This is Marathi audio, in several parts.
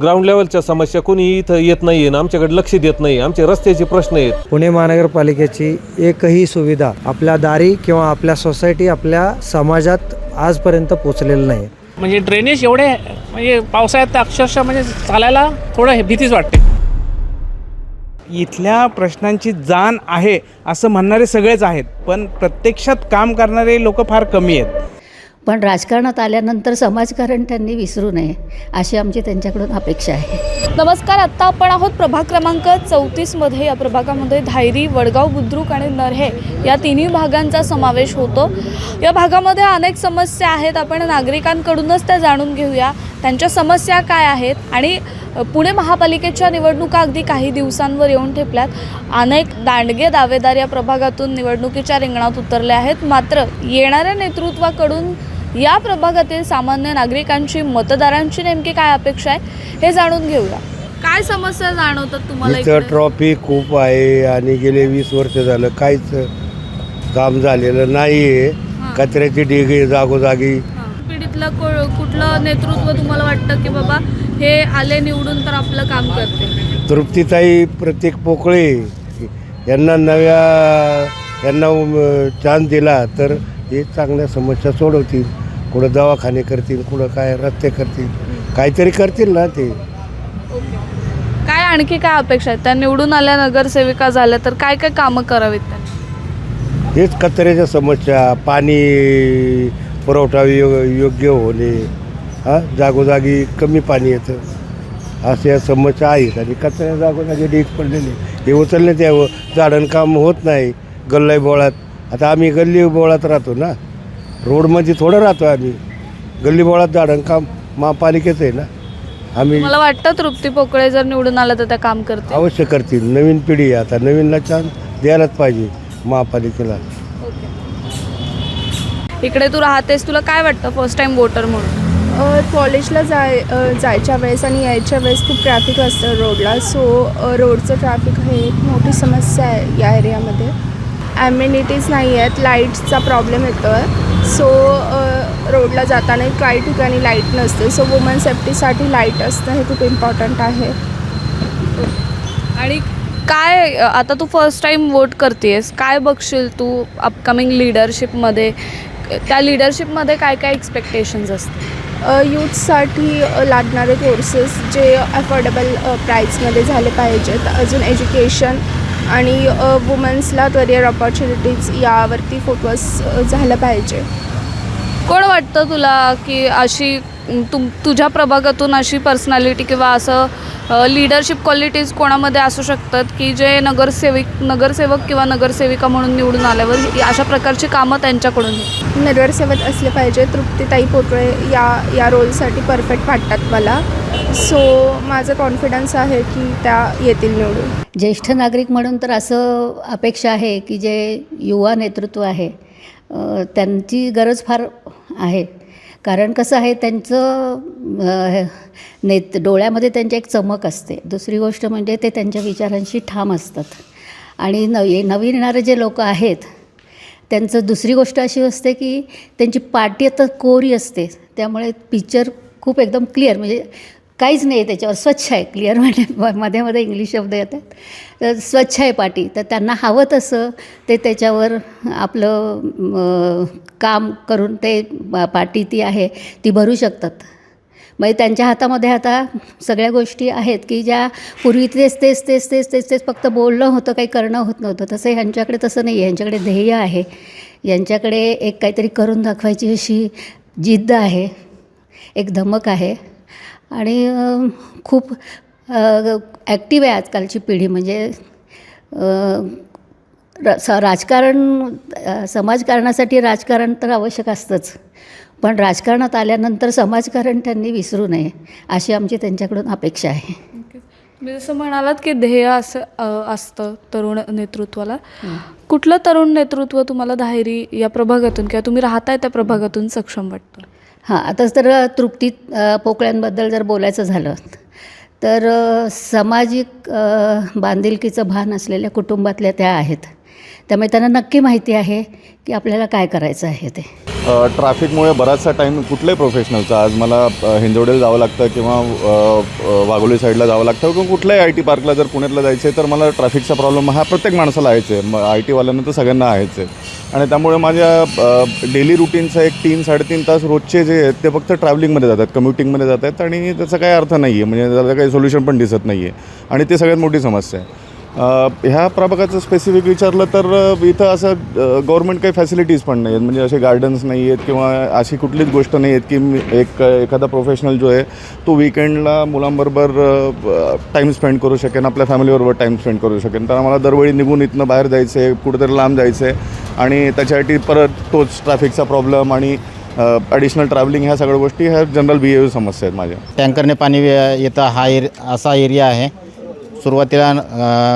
ग्राउंड लेवलच्या समस्या कोणी इथं येत नाही आहे आमच्याकडे लक्ष देत नाही आमचे रस्त्याचे प्रश्न आहेत. पुणे महानगरपालिकेची एकही सुविधा आपल्या दारी किंवा आपल्या सोसायटी आपल्या समाजात आजपर्यंत पोचलेलं नाही. म्हणजे ड्रेनेज एवढे म्हणजे पावसाळ्यात तर अक्षरशः म्हणजे चालायला थोडं हे भीतीच वाटते. इथल्या प्रश्नांची जाण आहे असं म्हणणारे सगळेच आहेत पण प्रत्यक्षात काम करणारे लोक फार कमी आहेत. पण राजकारणात आल्यानंतर समाजकारण त्यांनी विसरू नये अशी आमची त्यांच्याकडून अपेक्षा आहे. नमस्कार आत्ता आपण आहोत प्रभाग क्रमांक चौतीसमध्ये या प्रभागामध्ये धायरी वडगाव बुद्रुक आणि नरहे या तिन्ही भागांचा समावेश होतो. या भागामध्ये अनेक समस्या आहेत. आपण नागरिकांकडूनच त्या जाणून घेऊया. त्यांच्या समस्या काय आहेत आणि पुणे महापालिकेच्या निवडणुका अगदी काही दिवसांवर येऊन ठेपल्यात. अनेक दांडगे दावेदार या प्रभागातून निवडणुकीच्या रिंगणात उतरले आहेत. मात्र येणाऱ्या नेतृत्वाकडून या प्रभागातील सामान्य नागरिकांची मतदारांची नेमकी काय अपेक्षा आहे हे जाणून घेऊया काय समस्या जाणवतात तुम्हाला इथं इकडे? ट्रॉफिक खूप आहे आणि गेले वीस वर्ष झालं काहीच काम झालेलं नाही आहे. कचऱ्याची ढीग जागोजागी हां. पिढीतलं को- कुठलं नेतृत्व तुम्हाला वाटतं की बाबा हे आले निवडून तर आपलं काम करते तृप्तीताई प्रत्येक पोकळे यांना नव्या यांना चान्स दिला तर हे चांगल्या समस्या सोडवतील कुठं दवाखाने करतील कुठं काय रस्ते करतील काहीतरी करतील ना ते. काय आणखी काय अपेक्षा आहेत? त्या निवडून आल्या नगरसेविका झाल्या तर काय काय कामं करावीत त्यांनी हेच कचऱ्याच्या समस्या पाणी पुरवठा यो योग्य होणे हां जागोजागी कमी पाणी येतं. अशा समस्या आहेत आणि कचऱ्या जागोजागी ढीक पडलेली हे उचलण्यात यावं. झाडण काम होत नाही. गल्लाई बोळात आता आम्ही गल्ली बोळात राहतो ना. रोडमध्ये थोडं राहतो आम्ही. गल्ली बोळात झाडण काम महापालिकेचं आहे ना. आम्ही मला वाटतं तृप्ती पोकळे जर निवडून आलं तर त्या काम करते अवश्य करतील. नवीन पिढी आहे आता. नवीनला चान्स द्यायलाच पाहिजे महापालिकेला. इकडे तू राहतेस. तुला काय वाटतं फर्स्ट टाइम वोटर म्हणून? कॉलेजला जाय अ, जायच्या वेळेस आणि यायच्या वेळेस खूप ट्रॅफिक असतं रोडला. सो रोडचं ट्रॅफिक हे एक मोठी समस्या आहे या एरियामध्ये ॲम्युनिटीज नाही आहेत लाईट्सचा प्रॉब्लेम येतो आहे सो रोडला जाताना काही ठिकाणी लाइट नसते. सो वुमन सेफ्टीसाठी लाइट असणं हे खूप इम्पॉर्टंट आहे. आणि काय आता तू फर्स्ट टाइम वोट करतेस. काय बघशील तू अपकमिंग लिडरशिपमध्ये त्या लिडरशिपमध्ये काय काय एक्सपेक्टेशन्स असते यूथसाठी लागणारे कोर्सेस जे अफोर्डेबल प्राईसमध्ये झाले पाहिजेत. अजून एज्युकेशन आणि वुमन्सला करिअर ऑपॉर्च्युनिटीज यावरती फोकस झालं पाहिजे. कोण वाटतं तुला की अशी तुम तुझ्या प्रभागातून अशी पर्सनॅलिटी किंवा असं लिडरशिप क्वालिटीज कोणामध्ये असू शकतात की जे नगरसेविक नगरसेवक किंवा नगरसेविका म्हणून निवडून आल्यावर अशा प्रकारची कामं त्यांच्याकडून. नगरसेवक असले पाहिजे. तृप्तीताई पोटळे या या रोलसाठी परफेक्ट वाटतात मला. सो माझं कॉन्फिडन्स आहे की त्या येतील निवडून. ज्येष्ठ नागरिक म्हणून तर असं अपेक्षा आहे की जे युवा नेतृत्व आहे त्यांची गरज फार आहे. कारण कसं आहे त्यांचं नेत डोळ्यामध्ये त्यांची एक चमक असते. दुसरी गोष्ट म्हणजे ते त्यांच्या विचारांशी ठाम असतात. आणि नवी नवीन येणारे जे लोक आहेत त्यांचं दुसरी गोष्ट अशी असते की त्यांची पाठी आता कोरी असते. त्यामुळे पिक्चर खूप एकदम क्लिअर म्हणजे काहीच नाही आहे त्याच्यावर स्वच्छ आहे. क्लिअर म्हणजे मध्ये मध्ये इंग्लिश शब्द येतात. तर स्वच्छ आहे पाटी. तर त्यांना हवं तसं ते त्याच्यावर आपलं काम करून ते पाटी ती आहे ती भरू शकतात. म्हणजे त्यांच्या हातामध्ये आता सगळ्या गोष्टी आहेत की ज्या पूर्वी तेच तेच तेच तेच तेच तेच फक्त बोलणं होतं काही करणं होत नव्हतं. तसं ह्यांच्याकडे तसं नाही आहे. ह्यांच्याकडे ध्येय आहे. यांच्याकडे एक काहीतरी करून दाखवायची अशी जिद्द आहे. एक धमक आहे. आणि खूप ॲक्टिव्ह आहे आजकालची पिढी. म्हणजे र स राजकारण समाजकारणासाठी राजकारण तर आवश्यक असतंच. पण राजकारणात आल्यानंतर समाजकारण त्यांनी विसरू नये अशी आमची त्यांच्याकडून अपेक्षा आहे. मी जसं म्हणालात की ध्येय असं असतं तरुण नेतृत्वाला. कुठलं तरुण नेतृत्व तुम्हाला धायरी या प्रभागातून किंवा तुम्ही राहताय त्या प्रभागातून सक्षम वाटतं? हां आता तर तृप्ती पोकळ्यांबद्दल जर बोलायचं झालं तर सामाजिक बांधिलकीचं भान असलेल्या कुटुंबातल्या त्या आहेत. त्यामुळे त्यांना नक्की माहिती आहे की आपल्याला काय करायचं आहे ते. ट्रॅफिकमुळे बराचसा टाईम कुठल्याही प्रोफेशनलचा? आज मला हिंजवडेला जावं लागतं किंवा वाघोली साईडला जावं लागतं किंवा कुठल्याही आय टी पार्कला जर पुण्यातला जायचं आहे तर मला ट्रॅफिकचा प्रॉब्लेम हा प्रत्येक माणसाला आहेच आहे. मग आय टीवाल्यांना तर सगळ्यांना आहेच आहे. आणि त्यामुळे माझ्या डेली रुटीनचा एक तीन साडेतीन तास रोजचे जे आहेत ते फक्त ट्रॅव्हलिंगमध्ये जातात कम्युटिंगमध्ये जातात आणि त्याचा काही अर्थ नाही आहे म्हणजे त्याला काही सोल्युशन पण दिसत नाही आहे आणि ते सगळ्यात मोठी समस्या आहे. ह्या प्रभागाचं स्पेसिफिक विचारलं तर इथं असं गव्हर्मेंट काही फॅसिलिटीज पण नाही आहेत म्हणजे असे गार्डन्स नाही आहेत किंवा अशी कुठलीच गोष्ट नाही आहेत की एक एखादा प्रोफेशनल जो आहे तो विकेंडला मुलांबरोबर टाईम स्पेंड करू शकेन आपल्या फॅमिलीबरोबर टाईम स्पेंड करू शकेन. तर आम्हाला दरवेळी निघून इथनं बाहेर जायचं आहे कुठेतरी लांब जायचं आहे आणि त्याच्यासाठी परत तोच ट्रॅफिकचा प्रॉब्लेम आणि ॲडिशनल ट्रॅव्हलिंग ह्या सगळ्या गोष्टी ह्या जनरल बिहेव्हिअर समस्या आहेत माझ्या. टँकरने पाणी येतं हा एर असा एरिया आहे. सुरुवातीला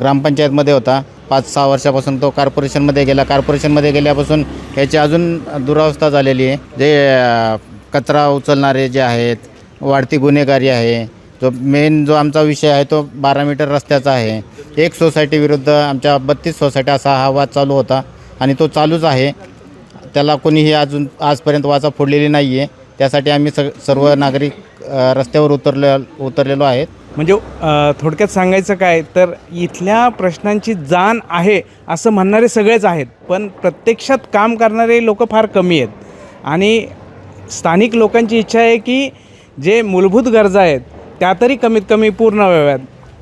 ग्रामपंचायतमध्ये होता. पाच सहा वर्षापासून तो कॉर्पोरेशनमध्ये गेला. कॉर्पोरेशनमध्ये गेल्यापासून ह्याची अजून दुरावस्था झालेली आहे. जे कचरा उचलणारे जे आहेत वाढती गुन्हेगारी आहे जो मेन जो आमचा विषय आहे तो बारा मीटर रस्त्याचा आहे. एक सोसायटी विरुद्ध आमच्या बत्तीस सोसायटी असा हा वाद चालू होता आणि तो चालूच आहे. त्याला कोणीही अजून आजपर्यंत वाचा फोडलेली नाही आहे त्यासाठी आम्ही स सर्व नागरिक रस्त्यावर उतरले उतरलेलो आहेत. म्हणजे थोडक्यात सांगायचं काय तर इथल्या प्रश्नांची जाण आहे असं म्हणणारे सगळेच आहेत पण प्रत्यक्षात काम करणारे लोक फार कमी आहेत. आणि स्थानिक लोकांची इच्छा आहे की जे मूलभूत गरजा आहेत त्या तरी कमीत कमी पूर्ण व्हाव्यात.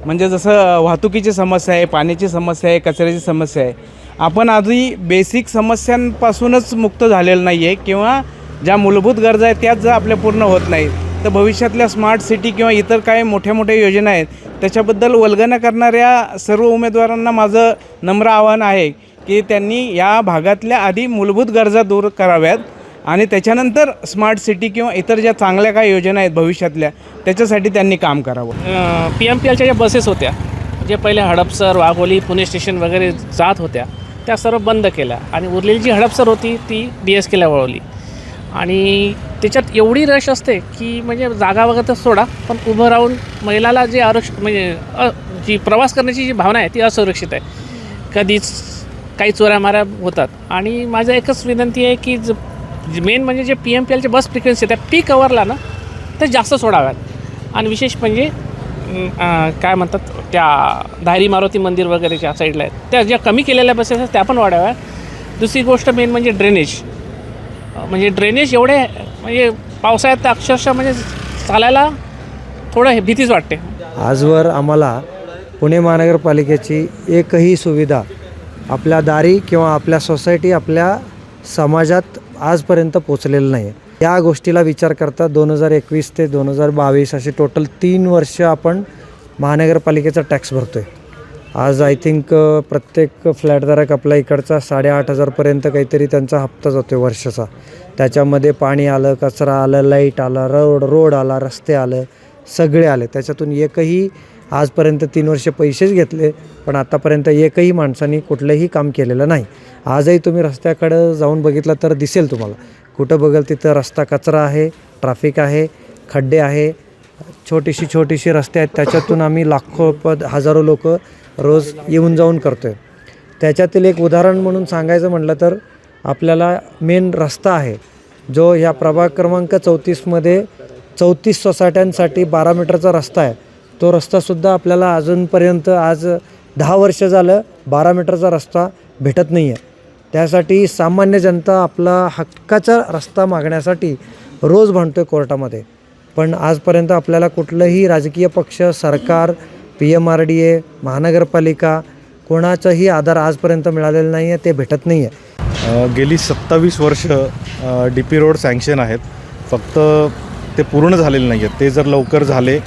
म्हणजे जसं वाहतुकीची समस्या आहे पाण्याची समस्या आहे कचऱ्याची समस्या आहे. आपण आधी बेसिक समस्यांपासूनच मुक्त झालेलं नाही आहे किंवा ज्या मूलभूत गरजा आहेत त्याच जर आपल्या पूर्ण होत नाहीत. तर भविष्यातल्या स्मार्ट सिटी किंवा इतर काही मोठ्या मोठ्या योजना आहेत त्याच्याबद्दल वल्गना करणाऱ्या सर्व उमेदवारांना माझं नम्र आव्हान आहे की त्यांनी या भागातल्या आधी मूलभूत गरजा दूर कराव्यात आणि त्याच्यानंतर स्मार्ट सिटी किंवा इतर ज्या चांगल्या काही योजना आहेत भविष्यातल्या त्याच्यासाठी त्यांनी काम करावं. पी एम पी एलच्या ज्या बसेस होत्या जे पहिले हडपसर वाघोली पुणे स्टेशन वगैरे जात होत्या त्या सर्व बंद केल्या आणि उरलेली जी हडपसर होती ती डी एस केला वळवली. आणि त्याच्यात एवढी रश असते की म्हणजे जागा वगैरे तर सोडा पण उभं राहून महिलाला जे आरक्षण म्हणजे जी प्रवास करण्याची जी भावना आहे ती असुरक्षित आहे. कधीच काही चोऱ्यामाऱ्या होतात. आणि माझं एकच विनंती आहे की ज मेन म्हणजे जे पी एम पी एलचे बस फ्रिक्वेन्सी त्या पीक अवरला ना ते जास्त सोडाव्यात. आणि विशेष म्हणजे काय म्हणतात त्या धायरी मारुती मंदिर वगैरेच्या साईडला आहेत त्या ज्या कमी केलेल्या बसेस आहेत त्या पण वाढाव्यात. दुसरी गोष्ट मेन म्हणजे ड्रेनेज म्हणजे ड्रेनेज एवढे म्हणजे पावसाळ्यात तर अक्षरशः म्हणजे चालायला थोडं हे भीतीच वाटते. आजवर आम्हाला पुणे महानगरपालिकेची एकही सुविधा आपल्या दारी किंवा आपल्या सोसायटी आपल्या समाजात आजपर्यंत पोचलेलं नाही. या गोष्टीला विचार करता दोन हजार एकवीस ते दोन हजार बावीस असे टोटल तीन वर्ष आपण महानगरपालिकेचा टॅक्स भरतो आहे आज आय थिंक प्रत्येक फ्लॅटधारक आपल्या इकडचा साडेआठ हजारपर्यंत काहीतरी त्यांचा हप्ता जातो आहे वर्षाचा. त्याच्यामध्ये पाणी आलं कचरा आलं लाइट आला रोड रोड आला रस्ते आलं सगळे आले. त्याच्यातून एकही आजपर्यंत तीन वर्ष पैसेच घेतले पण आतापर्यंत एकही माणसाने कुठलंही काम केलेलं नाही. आजही तुम्ही रस्त्याकडं जाऊन बघितलं तर दिसेल तुम्हाला. कुठं बघेल तिथं रस्ता कचरा आहे ट्रॅफिक आहे खड्डे आहे छोटीशी छोटीशी रस्ते आहेत. त्याच्यातून आम्ही लाखो पद हजारो लोक रोज येऊन जाऊन करतो आहे त्याच्यातील एक उदाहरण म्हणून सांगायचं म्हटलं तर आपल्याला मेन रस्ता आहे जो ह्या प्रभाग क्रमांक चौतीसमध्ये चौतीस सोसायट्यांसाठी बारा मीटरचा रस्ता आहे. तो रस्तासुद्धा आपल्याला अजूनपर्यंत आज दहा वर्ष झालं बारा मीटरचा रस्ता भेटत नाही आहे त्यासाठी सामान्य जनता आपला हक्काचा रस्ता मागण्यासाठी रोज भांडतो आहे कोर्टामध्ये. पण आजपर्यंत आपल्याला कुठलंही राजकीय पक्ष सरकार P M R D A महानगरपालिका कोणाचाही आधार आजपर्यंत मिळालेला नाही आहे ते भेटत नाही आहे गेली सत्तावीस वर्ष डी पी रोड सँक्शन आहेत. फक्त ते पूर्ण झालेले नाही आहेत ते जर लवकर झाले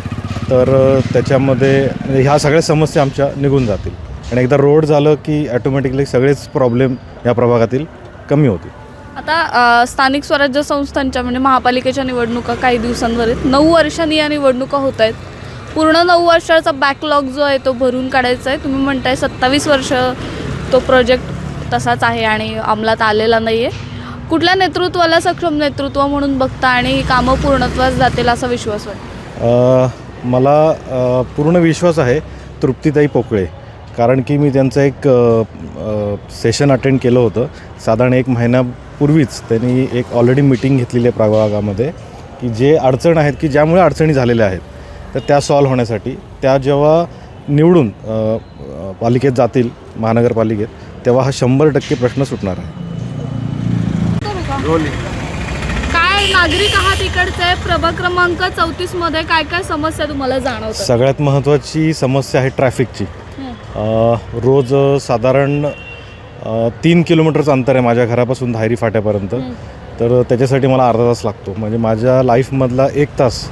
तर त्याच्यामध्ये म्हणजे ह्या सगळ्या समस्या आमच्या निघून जातील. आणि एकदा रोड झालं की ॲटोमॅटिकली सगळेच प्रॉब्लेम या प्रभागातील कमी होतील. आता स्थानिक स्वराज्य संस्थांच्या म्हणजे महापालिकेच्या निवडणुका काही दिवसांवर आहेत. नऊ वर्षांनी या निवडणुका होत आहेत. पूर्ण नऊ वर्षाचा बॅकलॉग जो आहे तो भरून काढायचा आहे. तुम्ही म्हणताय सत्तावीस वर्ष तो प्रोजेक्ट तसाच आहे आणि अंमलात आलेला नाही आहे कुठल्या नेतृत्वाला सक्षम नेतृत्व म्हणून बघता आणि कामं पूर्णत्वास जातील असा विश्वास वाटतो मला पूर्ण विश्वास आहे तृप्तीताई पोकळे. कारण की मी त्यांचं एक सेशन अटेंड केलं होतं. साधारण एक महिन्यापूर्वीच त्यांनी एक ऑलरेडी मिटिंग घेतलेली आहे प्रभागामध्ये. की जे अडचण आहेत की ज्यामुळे अडचणी झालेल्या आहेत तर त्या सॉल्व्ह होण्यासाठी त्या जेव्हा निवडून पालिकेत जातील महानगरपालिकेत तेव्हा हा शंभर टक्के प्रश्न सुटणार आहे. काय नागरिक आहात इकडचे? प्रभाग क्रमांक चौतीसमध्ये काय काय समस्या तुम्हाला जाणवतात? सगळ्यात महत्त्वाची समस्या आहे ट्रॅफिकची. रोज साधारण तीन किलोमीटरचं अंतर आहे माझ्या घरापासून धायरी फाट्यापर्यंत. तर त्याच्यासाठी मला अर्धा तास लागतो. म्हणजे माझ्या लाईफमधला एक तास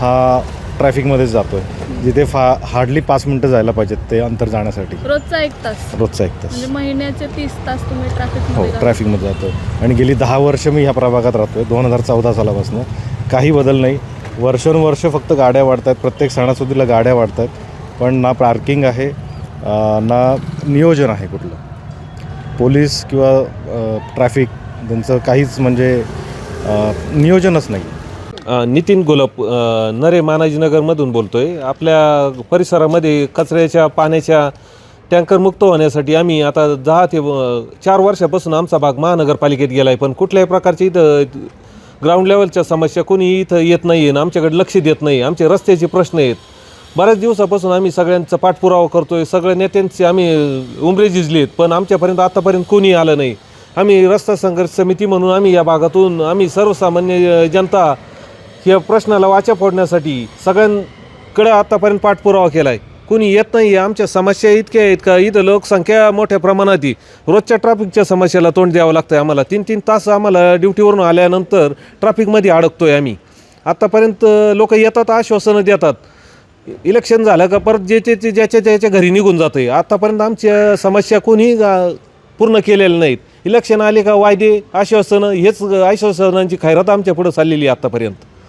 हा ट्रॅफिकमध्येच जातो आहे जिथे फा हार्डली पाच मिनटं जायला पाहिजेत ते अंतर जाण्यासाठी. रोजचा एक तास. रोजचा एक तास. म्हणजे महिन्याचे तीस तास तुम्ही ट्रॅफिक हो मध्ये ट्रॅफिकमध्ये जातो आणि गेली दहा वर्ष मी ह्या प्रभागात राहतो आहे दोन हजार चौदा सालापासून. काही बदल नाही. वर्षानुवर्ष फक्त गाड्या वाढत आहेत प्रत्येक सणासुदीला गाड्या वाढत आहेत पण ना पार्किंग आहे ना नियोजन आहे कुठलं. पोलीस किंवा ट्रॅफिक त्यांचं काहीच म्हणजे नियोजनच नाही. नितीन गोलप नरे मानाजीनगरमधून बोलतो आहे आपल्या परिसरामध्ये कचऱ्याच्या पाण्याच्या टँकर मुक्त होण्यासाठी आम्ही आता दहा ते चार वर्षापासून आमचा भाग महानगरपालिकेत गेला आहे पण कुठल्याही प्रकारची इथं ग्राउंड लेवलच्या समस्या कोणी इथं येत नाही आहे आमच्याकडे लक्ष देत नाही आमचे रस्त्याचे प्रश्न आहेत. बऱ्याच दिवसापासून आम्ही सगळ्यांचा पाठपुरावा करतो आहे सगळ्या नेत्यांचे आम्ही उमरे झिजले आहेत. पण आमच्यापर्यंत आत्तापर्यंत कोणी आलं नाही. आम्ही रस्ता संघर्ष समिती म्हणून आम्ही या भागातून आम्ही सर्वसामान्य जनता या प्रश्नाला वाचा फोडण्यासाठी सगळ्यांकडे आतापर्यंत पाठपुरावा केला आहे कुणी येत नाही आहे आमच्या समस्या इतक्या आहेत का? इथं लोकसंख्या मोठ्या प्रमाणात आहे. रोजच्या ट्रॅफिकच्या समस्याला तोंड द्यावं लागतं आहे आम्हाला. तीन तीन तास आम्हाला ड्युटीवरून आल्यानंतर ट्रॅफिकमध्ये अडकतो आहे आम्ही. आत्तापर्यंत लोक येतात आश्वासनं देतात. इलेक्शन झालं का परत जे ते ज्याच्या ज्याच्या घरी निघून जातं आहे आत्तापर्यंत आमच्या समस्या कोणी गा- पूर्ण केलेल्या नाहीत. इलेक्शन आले का वायदे आश्वासनं हेच आश्वासनांची खैरात आमच्या पुढं चाललेली आहे आत्तापर्यंत